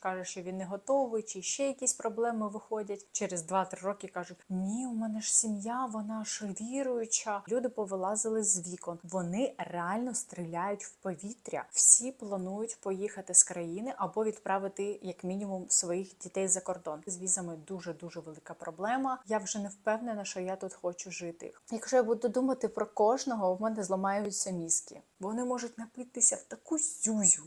каже, що він не готовий, чи ще якісь проблеми виходять. Через 2-3 роки кажуть: Ні, у мене ж сім'я, вона ж віруюча. Люди повилазили з вікон. Вони реально стріляють в повітря. Всі планують поїхати з країни або відправити як мінімум своїх дітей за кордон. З візами дуже дуже велика проблема. Я вже не впевнена, що я тут хочу жити. Якщо я буду думати про кожного, в мене зламаються мізки. Вони можуть напитися в таку зюзю.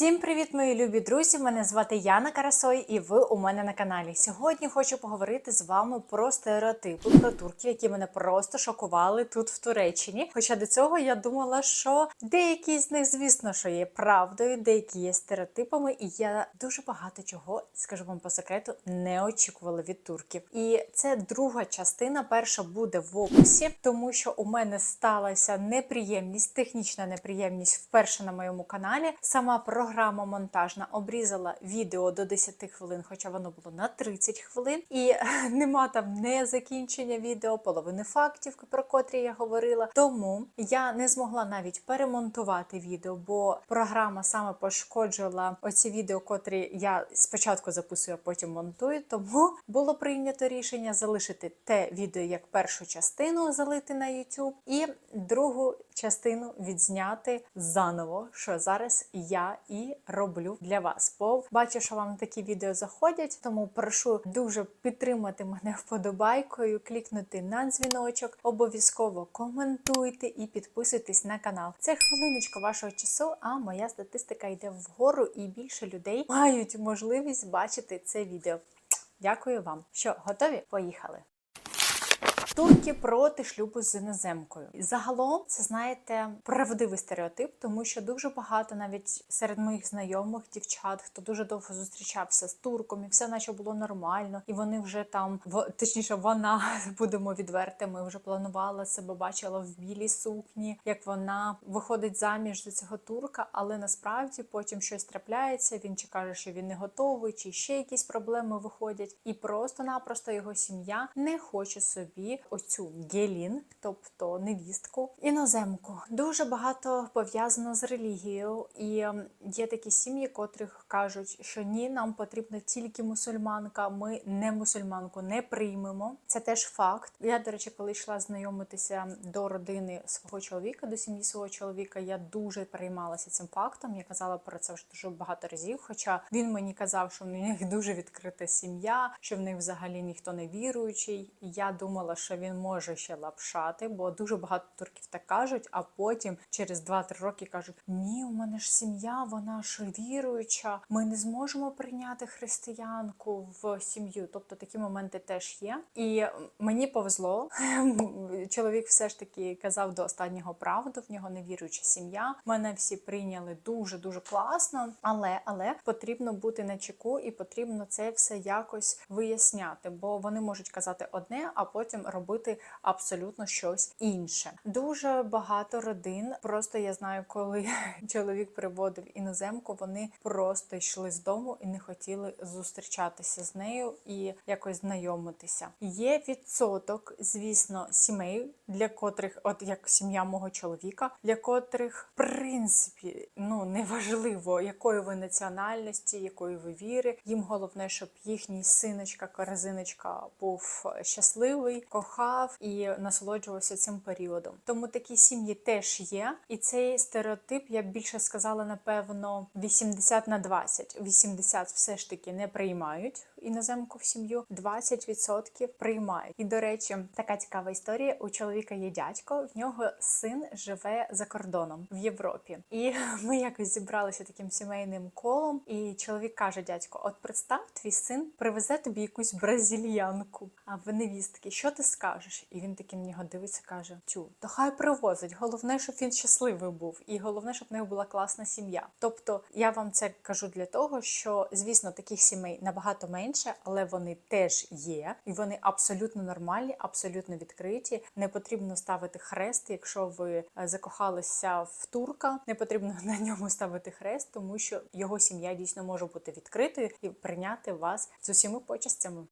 Всім привіт, мої любі друзі! Мене звати Яна Карасой, і ви у мене на каналі. Сьогодні хочу поговорити з вами про стереотипи про турків, які мене просто шокували тут в Туреччині. Хоча до цього я думала, що деякі з них, звісно, що є правдою, деякі є стереотипами, і я дуже багато чого, скажу вам по секрету, не очікувала від турків. І це друга частина. Перша буде в описі, тому що у мене сталася неприємність, технічна неприємність вперше на моєму каналі. Сама програма монтажна обрізала відео до 10 хвилин, хоча воно було на 30 хвилин, і нема там не закінчення відео, половини фактів, про котрі я говорила. Тому я не змогла навіть перемонтувати відео, бо програма саме пошкоджувала оці відео, котрі я спочатку записую, а потім монтую. Тому було прийнято рішення залишити те відео як першу частину залити на YouTube, і другу частину відзняти заново, що зараз я і роблю для вас. Бо бачу, що вам такі відео заходять, тому прошу дуже підтримати мене вподобайкою, клікнути на дзвіночок, обов'язково коментуйте і підписуйтесь на канал. Це хвилиночка вашого часу, а моя статистика йде вгору, і більше людей мають можливість бачити це відео. Дякую вам. Що готові? Поїхали! Турки проти шлюбу з іноземкою. Загалом це знаєте правдивий стереотип, тому що дуже багато навіть серед моїх знайомих дівчат, хто дуже довго зустрічався з турком, і все наче було нормально, і вони вже там в точніше, вона будемо відвертими, вже планувала себе, бачила в білій сукні, як вона виходить заміж за цього турка, але насправді потім щось трапляється. Він чи каже, що він не готовий, чи ще якісь проблеми виходять, і просто-напросто його сім'я не хоче собі оцю гелін, тобто невістку, іноземку. Дуже багато пов'язано з релігією, і ем, є такі сім'ї, котрих кажуть, що ні, нам потрібна тільки мусульманка. Ми не мусульманку не приймемо. Це теж факт. Я, до речі, коли йшла знайомитися до родини свого чоловіка, до сім'ї свого чоловіка, я дуже переймалася цим фактом. Я казала про це вже дуже багато разів. Хоча він мені казав, що в них дуже відкрита сім'я, що в них взагалі ніхто не віруючий. Я думала, що він може ще лапшати, бо дуже багато турків так кажуть, а потім через 2-3 роки кажуть: Ні, у мене ж сім'я, вона ж віруюча. Ми не зможемо прийняти християнку в сім'ю. Тобто такі моменти теж є. І мені повезло. Чоловік все ж таки казав до останнього правду. В нього невіруюча сім'я. Мене всі прийняли дуже дуже класно, але але потрібно бути на чеку і потрібно це все якось виясняти, бо вони можуть казати одне, а потім робити абсолютно щось інше. Дуже багато родин. Просто я знаю, коли чоловік приводив іноземку, вони просто йшли з дому і не хотіли зустрічатися з нею і якось знайомитися. Є відсоток, звісно, сімей, для котрих, от як сім'я мого чоловіка, для котрих в принципі ну неважливо, якої ви національності, якої ви віри. Їм головне, щоб їхній синочка, корзиночка був щасливий, кохав і насолоджувався цим періодом. Тому такі сім'ї теж є, і цей стереотип я б більше сказала, напевно, 80 на 20. 80 все ж таки не приймають іноземку в сім'ю, 20% приймають. І до речі, така цікава історія. У чоловіка є дядько, в нього син живе за кордоном в Європі. І ми якось зібралися таким сімейним колом. І чоловік каже: дядько, от представ, твій син привезе тобі якусь бразильянку. А в невістки, що ти скажеш? І він такий на нього дивиться, каже: Тю, то хай привозить. Головне, щоб він щасливий був, і головне, щоб в них була класна сім'я. Тобто, я вам це кажу для того, що звісно таких сімей набагато менше, але вони теж є, і вони абсолютно нормальні, абсолютно відкриті. Не потрібно ставити хрест, якщо ви е, закохалися в турка. Не потрібно на ньому ставити хрест, тому що його сім'я дійсно може бути відкритою і прийняти вас з усіма почастями.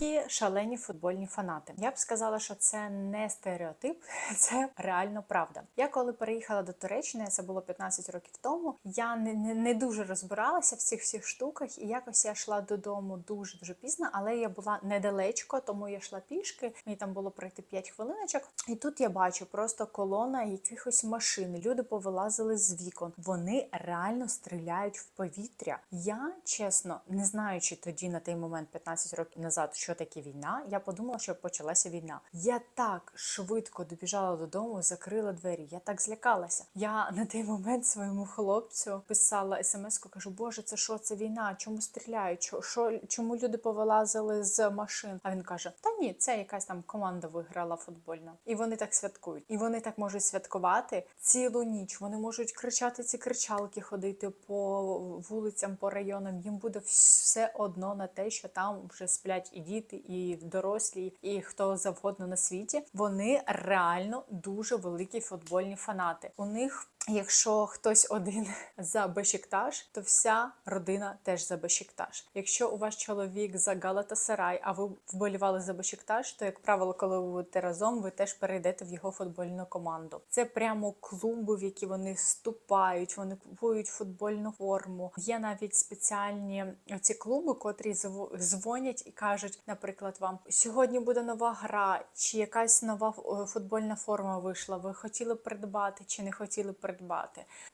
Турки шалені футбольні фанати. Я б сказала, що це не стереотип, це реально правда. Я коли переїхала до Туреччини, це було 15 років тому. Я не, не, не дуже розбиралася в цих всіх штуках, і якось я йшла додому дуже дуже пізно, але я була недалечко, тому я йшла пішки. Мені там було пройти 5 хвилиночок. І тут я бачу просто колона якихось машин. Люди повилазили з вікон. Вони реально стріляють в повітря. Я чесно не знаючи тоді на той момент, 15 років назад, що таке війна. Я подумала, що почалася війна. Я так швидко добіжала додому, закрила двері. Я так злякалася. Я на той момент своєму хлопцю писала смс-ку, кажу, Боже, це що? Це війна? Чому стріляють? Чо- Що чому люди повилазили з машин? А він каже: Та ні, це якась там команда виграла футбольна. І вони так святкують. І вони так можуть святкувати цілу ніч. Вони можуть кричати ці кричалки, ходити по вулицям, по районам. Їм буде все одно на те, що там вже сплять і діти, і дорослі, і хто завгодно на світі. Вони реально дуже великі футбольні фанати. У них. Якщо хтось один за Бешікташ, то вся родина теж за Бешікташ. Якщо у вас чоловік за Галатасарай, а ви вболівали за Бешікташ, то як правило, коли ви будете разом, ви теж перейдете в його футбольну команду. Це прямо клуби, в які вони вступають, вони купують футбольну форму. Є навіть спеціальні ці клуби, котрі зв- дзвонять і кажуть, наприклад, вам сьогодні буде нова гра, чи якась нова е, футбольна форма вийшла. Ви хотіли придбати чи не хотіли придбати.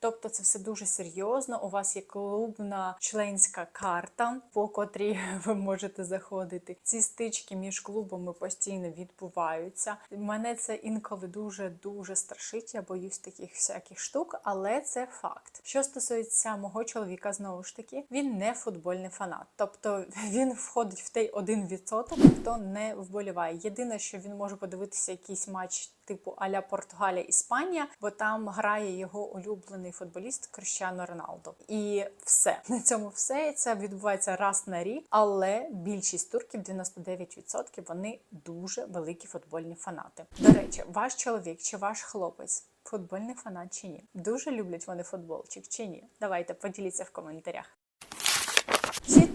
Тобто це все дуже серйозно. У вас є клубна членська карта, по котрій ви можете заходити. Ці стички між клубами постійно відбуваються. Мене це інколи дуже дуже страшить. Я боюсь таких всяких штук, але це факт. Що стосується мого чоловіка, знову ж таки, він не футбольний фанат. Тобто він входить в той 1%, хто не вболіває. Єдине, що він може подивитися якийсь матч. Типу Аля Португалія Іспанія, бо там грає його улюблений футболіст Крищано Роналдо. І все на цьому все це відбувається раз на рік. Але більшість турків, 99%, вони дуже великі футбольні фанати. До речі, ваш чоловік чи ваш хлопець футбольний фанат чи ні? Дуже люблять вони футболчик чи ні? Давайте поділіться в коментарях.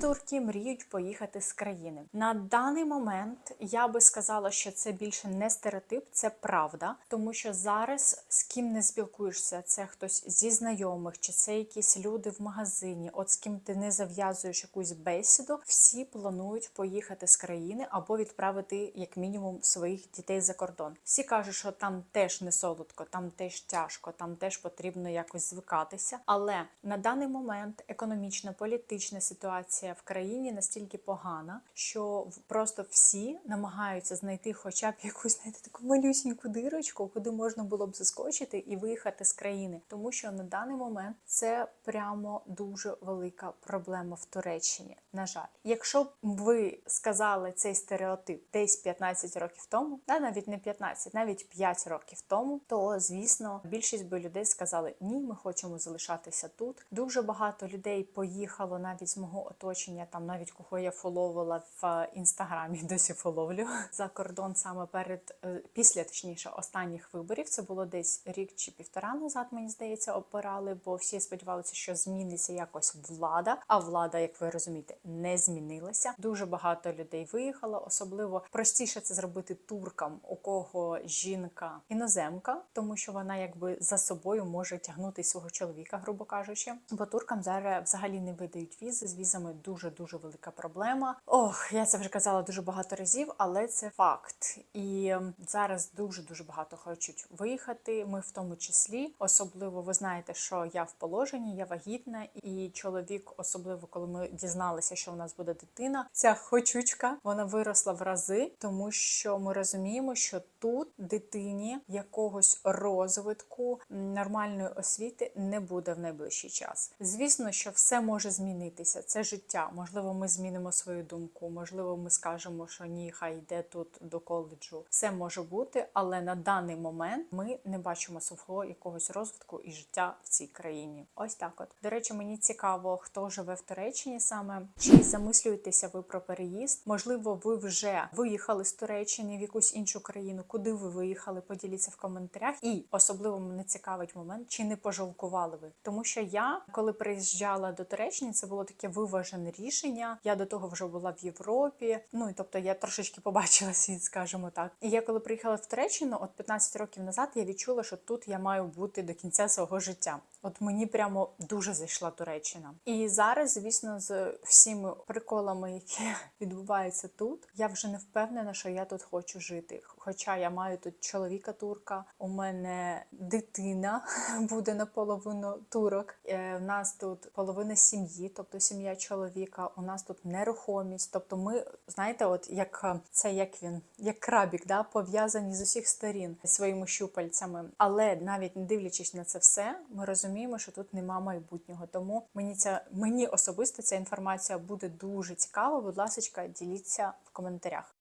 Турки мріють поїхати з країни. На даний момент я би сказала, що це більше не стереотип, це правда, тому що зараз з ким не спілкуєшся, це хтось зі знайомих, чи це якісь люди в магазині, от з ким ти не зав'язуєш якусь бесіду, всі планують поїхати з країни або відправити як мінімум своїх дітей за кордон. Всі кажуть, що там теж не солодко, там теж тяжко, там теж потрібно якось звикатися. Але на даний момент економічна політична ситуація в країні настільки погана, що просто всі намагаються знайти хоча б якусь знаєте, таку малюсіньку дирочку, куди можна було б заскочити і виїхати з країни, тому що на даний момент це прямо дуже велика проблема в Туреччині. На жаль, якщо б ви сказали цей стереотип десь 15 років тому, та навіть не 15, навіть 5 років тому, то звісно більшість би людей сказали ні, ми хочемо залишатися тут. Дуже багато людей поїхало навіть з мого оточення, там навіть кого я фоловила в інстаграмі, досі фоловлю за кордон саме перед е, після точніше останніх виборів. Це було десь рік чи півтора назад. Мені здається, обирали, бо всі сподівалися, що зміниться якось влада. А влада, як ви розумієте, не змінилася. Дуже багато людей виїхало. Особливо простіше це зробити туркам, у кого жінка іноземка, тому що вона якби за собою може тягнути свого чоловіка, грубо кажучи. Бо туркам зараз взагалі не видають візи. З візами дуже дуже велика проблема. Ох, я це вже казала дуже багато разів, але це факт. І ем, зараз дуже дуже багато хочуть виїхати. Ми в тому числі, особливо ви знаєте, що я в положенні, я вагітна, і чоловік, особливо коли ми дізналися, що у нас буде дитина, ця хочучка вона виросла в рази, тому що ми розуміємо, що тут дитині якогось розвитку нормальної освіти не буде в найближчий час. Звісно, що все може змінитися. Це життя. Можливо, ми змінимо свою думку. Можливо, ми скажемо, що ні, хай йде тут до коледжу. Все може бути, але на даний момент ми не бачимо свого якогось розвитку і життя в цій країні. Ось так. От до речі, мені цікаво, хто живе в Туреччині саме. Чи замислюєтеся ви про переїзд? Можливо, ви вже виїхали з Туреччини в якусь іншу країну. Куди ви виїхали? Поділіться в коментарях. І особливо мене цікавить момент, чи не пожалкували ви? Тому що я, коли приїжджала до Туреччини, це було таке виважене виважене рішення. Я до того вже була в Європі. Ну і тобто я трошечки побачила світ, скажімо так. І я коли приїхала в Туреччину, от 15 років назад, я відчула, що тут я маю бути до кінця свого життя. От мені прямо дуже зайшла Туреччина. І зараз, звісно, з всіми приколами, які відбуваються тут, я вже не впевнена, що я тут хочу жити. Хоча я маю тут чоловіка турка, у мене дитина буде наполовину турок. Е, У нас тут половина сім'ї, тобто сім'я чоловіка. У нас тут нерухомість. Тобто, ми знаєте, от як е, це як він, як крабік, да, пов'язані з усіх сторін своїми щупальцями. Але навіть не дивлячись на це все, ми розуміємо, що тут нема майбутнього. Тому мені ця мені особисто ця інформація буде дуже цікава. Будь ласка, діліться в коментарях.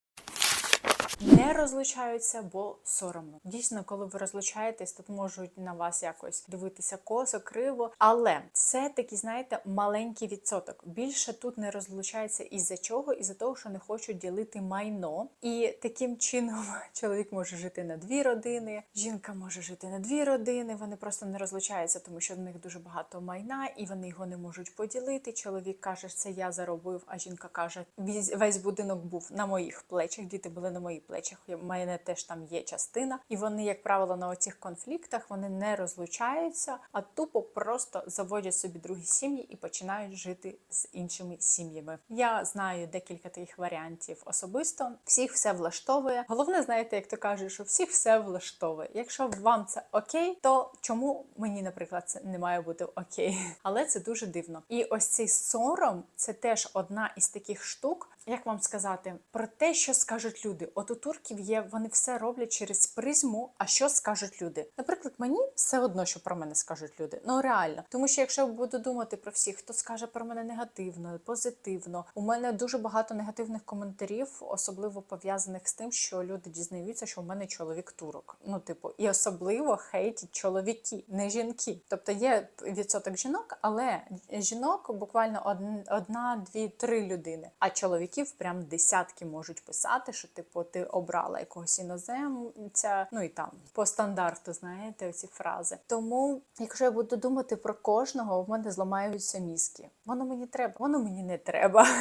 Не розлучаються, бо соромно. Дійсно, коли ви розлучаєтесь, тут можуть на вас якось дивитися косо, криво. Але це такий, знаєте, маленький відсоток. Більше тут не розлучається із-за чого? Із-за того, що не хочуть ділити майно. І таким чином чоловік може жити на дві родини, жінка може жити на дві родини. Вони просто не розлучаються, тому що в них дуже багато майна, і вони його не можуть поділити. Чоловік каже, це я заробив, а жінка каже, «Візь- весь будинок був на моїх плечах, діти були на моїх плечах. У мене теж там є частина. І вони, як правило, на оцих конфліктах вони не розлучаються, а тупо просто заводять собі другі сім'ї і починають жити з іншими сім'ями. Я знаю декілька таких варіантів особисто. Всіх все влаштовує. Головне, знаєте, як то кажуть, що всіх все влаштовує. Якщо вам це окей, то чому мені, наприклад, це не має бути окей? Але це дуже дивно. І ось цей сором це теж одна із таких штук. Як вам сказати про те, що скажуть люди? От у турків є, вони все роблять через призму. А що скажуть люди? Наприклад, мені все одно, що про мене скажуть люди. Ну реально, тому що якщо я буду думати про всіх, хто скаже про мене негативно, позитивно, у мене дуже багато негативних коментарів, особливо пов'язаних з тим, що люди дізнаються, що у мене чоловік турок. Ну, типу, і особливо хейтять чоловіки, не жінки. Тобто є відсоток жінок, але жінок буквально одна, дві, три людини. А чоловіків прям десятки можуть писати, що типу ти обрала якогось іноземця. Ну і там по стандарту, знаєте, оці фрази. Тому, якщо я буду думати про кожного, в мене зламаються мізки. Воно мені треба, воно мені не треба.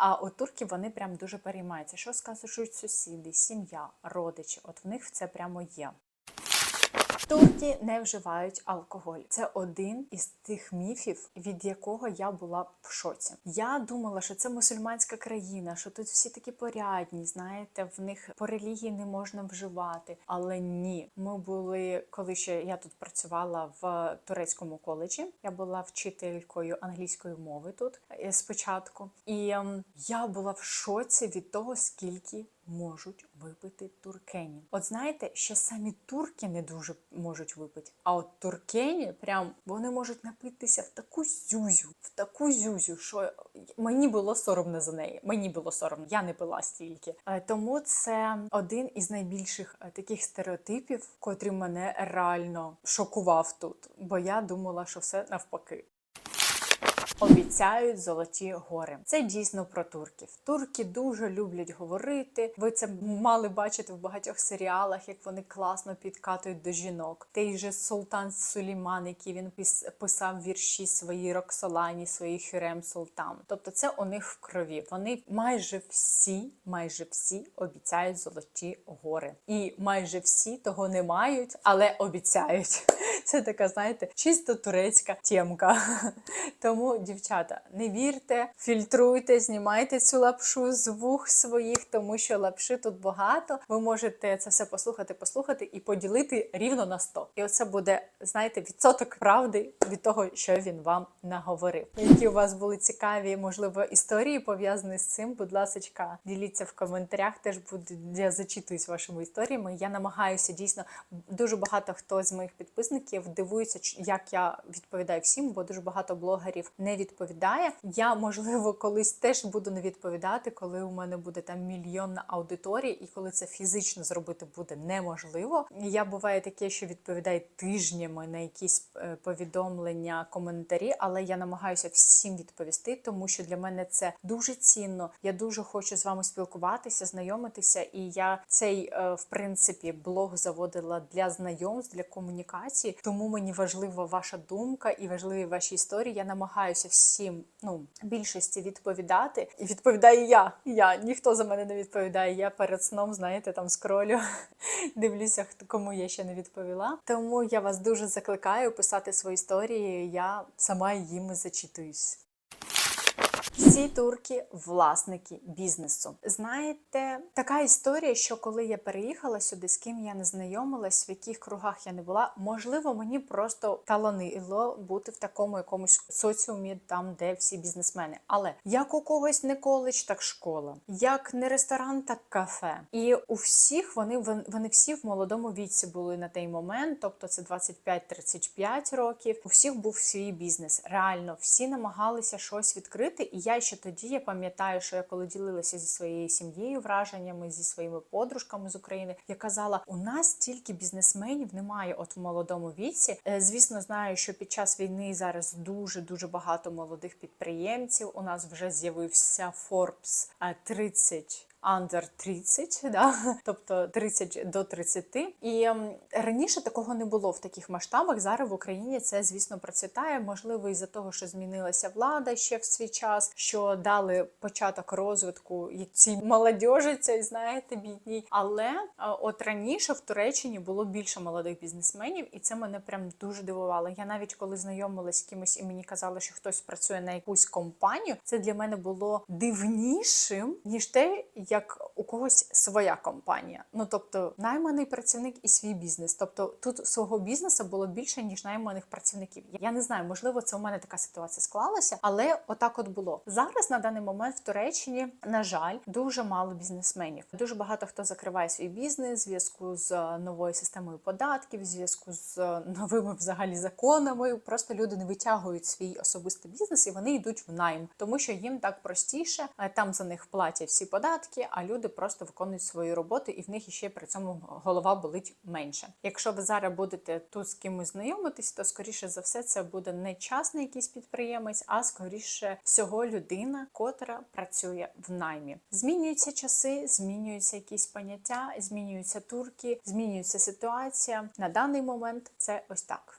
А у турків вони прям дуже переймаються. Що скажуть сусіди, сім'я, родичі? От в них це прямо є. Турки не вживають алкоголь. Це один із тих міфів, від якого я була в шоці. Я думала, що це мусульманська країна, що тут всі такі порядні, знаєте, в них по релігії не можна вживати. Але ні, ми були, коли ще я тут працювала в турецькому коледжі. Я була вчителькою англійської мови тут е, спочатку, і ем, я була в шоці від того, скільки можуть випити туркені. От знаєте, ще самі турки не дуже можуть випити, а от туркені прям вони можуть напитися в таку зюзю, в таку зюзю, що мені було соромно за неї. Мені було соромно, я не пила стільки. Е, Тому це один із найбільших е, таких стереотипів, котрий мене реально шокував тут, бо я думала, що все навпаки. Обіцяють золоті гори. Це дійсно про турків. Турки дуже люблять говорити. Ви це мали бачити в багатьох серіалах, як вони класно підкатують до жінок. Той же Султан Суліман, який він писав вірші свої Роксолані, свої Хюрем Султан. Тобто, це у них в крові. Вони майже всі, майже всі обіцяють золоті гори, і майже всі того не мають, але обіцяють. Це така, знаєте, чисто турецька тємка. Тому, дівчата, не вірте, фільтруйте, знімайте цю лапшу з вух своїх, тому що лапши тут багато. Ви можете це все послухати, послухати і поділити рівно на 100. І оце буде, знаєте, відсоток правди від того, що він вам наговорив. Які у вас були цікаві, можливо, історії пов'язані з цим, будь ласка, діліться в коментарях. Теж буду я зачитуюсь вашими історіями. Я намагаюся дійсно дуже багато хто з моїх підписників дивується, як я відповідаю всім, бо дуже багато блогерів не відповідає. Я можливо колись теж буду не відповідати, коли у мене буде там мільйонна аудиторія, і коли це фізично зробити буде неможливо. Я буває таке, що відповідаю тижнями на якісь е, повідомлення, коментарі, але я намагаюся всім відповісти, тому що для мене це дуже цінно. Я дуже хочу з вами спілкуватися, знайомитися, і я цей е, в принципі блог заводила для знайомств, для комунікації. Тому мені важлива ваша думка і важливі ваші історії. Я намагаюся намагаюся всім, ну більшості відповідати. І відповідаю я. Я ніхто за мене не відповідає. Я перед сном, знаєте, там скролю, дивлюся, хто кому я ще не відповіла. Тому я вас дуже закликаю писати свої історії. Я сама їм зачитуюсь. Всі турки власники бізнесу. Знаєте, така історія, що коли я переїхала сюди, з ким я не знайомилась, в яких кругах я не була, можливо, мені просто таланило бути в такому якомусь соціумі, там де всі бізнесмени. Але як у когось не коледж, так школа, як не ресторан, так кафе. І у всіх вони вони всі в молодому віці були на той момент, тобто це 25-35 років. У всіх був свій бізнес. Реально, всі намагалися щось відкрити. І я ще тоді я пам'ятаю, що я коли ділилася зі своєю сім'єю враженнями, зі своїми подружками з України, я казала: у нас тільки бізнесменів немає, от в молодому віці. Е, Звісно, знаю, що під час війни зараз дуже дуже багато молодих підприємців. У нас вже з'явився Forbes е, 30 under 30, да? тобто 30 до 30. І ем, раніше такого не було в таких масштабах. Зараз в Україні це, звісно, процвітає. Можливо, із-за того, що змінилася влада ще в свій час, що дали початок розвитку цій молодежі, цій, знаєте, бідній. Але е, от раніше в Туреччині було більше молодих бізнесменів, і це мене прям дуже дивувало. Я навіть коли знайомилась з кимось і мені казали, що хтось працює на якусь компанію, це для мене було дивнішим, ніж те, як у когось своя компанія. Ну тобто найманий працівник і свій бізнес. Тобто тут свого бізнесу було більше ніж найманих працівників. Я не знаю, можливо, це у мене така ситуація склалася, але отак от було зараз. На даний момент в Туреччині, на жаль, дуже мало бізнесменів. Дуже багато хто закриває свій бізнес в зв'язку з новою системою податків, в зв'язку з новими взагалі законами. Просто люди не витягують свій особистий бізнес і вони йдуть в найм, тому що їм так простіше там за них платять всі податки а люди просто виконують свою роботу, і в них іще при цьому голова болить менше. Якщо ви зараз будете тут з кимось знайомитись, то скоріше за все це буде не частний якийсь підприємець, а скоріше всього людина, котра працює в наймі. Змінюються часи, змінюються якісь поняття, змінюються турки, змінюється ситуація. На даний момент це ось так.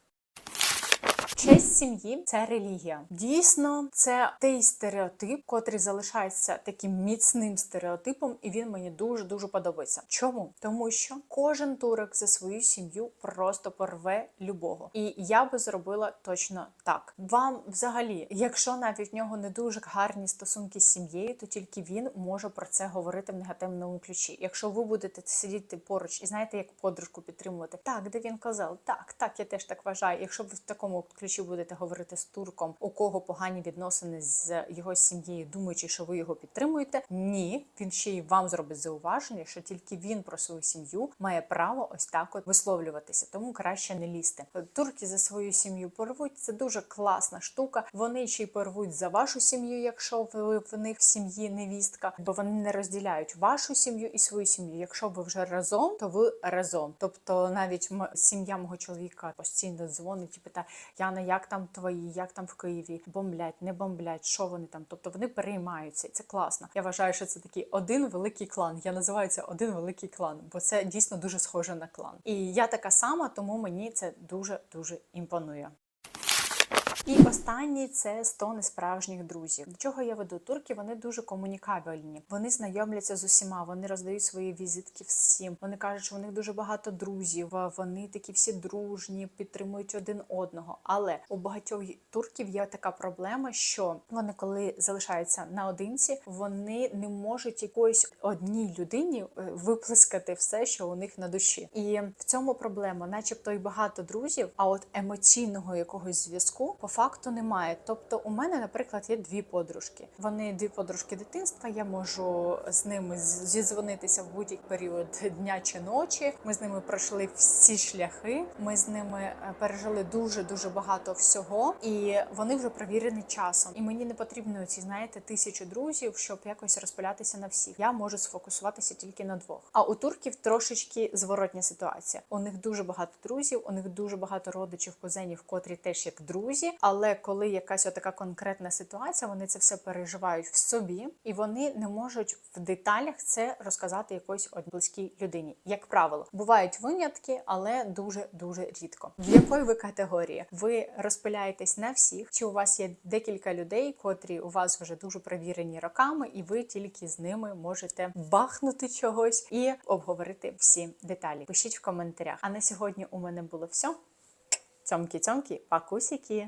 Честь сім'ї це релігія. Дійсно, це той стереотип, котрий залишається таким міцним стереотипом, і він мені дуже дуже подобається. Чому? Тому що кожен турок за свою сім'ю просто порве любого. І я би зробила точно так. Вам, взагалі, якщо навіть в нього не дуже гарні стосунки з сім'єю, то тільки він може про це говорити в негативному ключі. Якщо ви будете сидіти поруч і знаєте, як подружку підтримувати, так де він казав, так, так, я теж так вважаю. Якщо ви в такому ключі будете говорити з турком, у кого погані відносини з його сім'єю, думаючи, що ви його підтримуєте. Ні, він ще й вам зробить зауваження, що тільки він про свою сім'ю має право ось так от висловлюватися, тому краще не лізти. Турки за свою сім'ю порвуть. Це дуже класна штука. Вони ще й порвуть за вашу сім'ю, якщо ви в них в сім'ї невістка, бо вони не розділяють вашу сім'ю і свою сім'ю. Якщо ви вже разом, то ви разом. Тобто, навіть сім'я мого чоловіка постійно дзвонить і питає: Яна, як там твої, як там в Києві, бомблять, не бомблять, що вони там. Тобто вони переймаються, і це класно. Я вважаю, що це такий один великий клан. Я називаю це один великий клан, бо це дійсно дуже схоже на клан. І я така сама, тому мені це дуже дуже імпонує. І останній це 100 несправжніх друзів. До чого я веду? Турки вони дуже комунікабельні. Вони знайомляться з усіма, вони роздають свої візитки всім. Вони кажуть, що у них дуже багато друзів. Вони такі всі дружні, підтримують один одного. Але у багатьох турків є така проблема, що вони, коли залишаються наодинці, вони не можуть якоїсь одній людині е, виплескати все, що у них на душі. І в цьому проблема, начебто, й багато друзів, а от емоційного якогось зв'язку по факту немає. Тобто, у мене, наприклад, є дві подружки. Вони дві подружки дитинства. Я можу з ними зізвонитися в будь-який період дня чи ночі. Ми з ними пройшли всі шляхи. Ми з ними е, пережили дуже дуже багато всього, і вони вже провірені часом. І мені не потрібно ці, знаєте, тисячі друзів, щоб якось розпилятися на всіх. Я можу сфокусуватися тільки на двох. А у турків трошечки зворотня ситуація. У них дуже багато друзів, у них дуже багато родичів, кузенів, котрі теж як друзі але коли якась отака конкретна ситуація, вони це все переживають в собі, і вони не можуть в деталях це розказати якоїсь близькій людині. Як правило, бувають винятки, але дуже дуже рідко. В якої ви категорії? Ви розпиляєтесь на всіх? Чи у вас є декілька людей, котрі у вас вже дуже перевірені роками, і ви тільки з ними можете бахнути чогось і обговорити всі деталі? Пишіть в коментарях. А на сьогодні у мене було все. Цьомкі-цьомкі, пакусіки!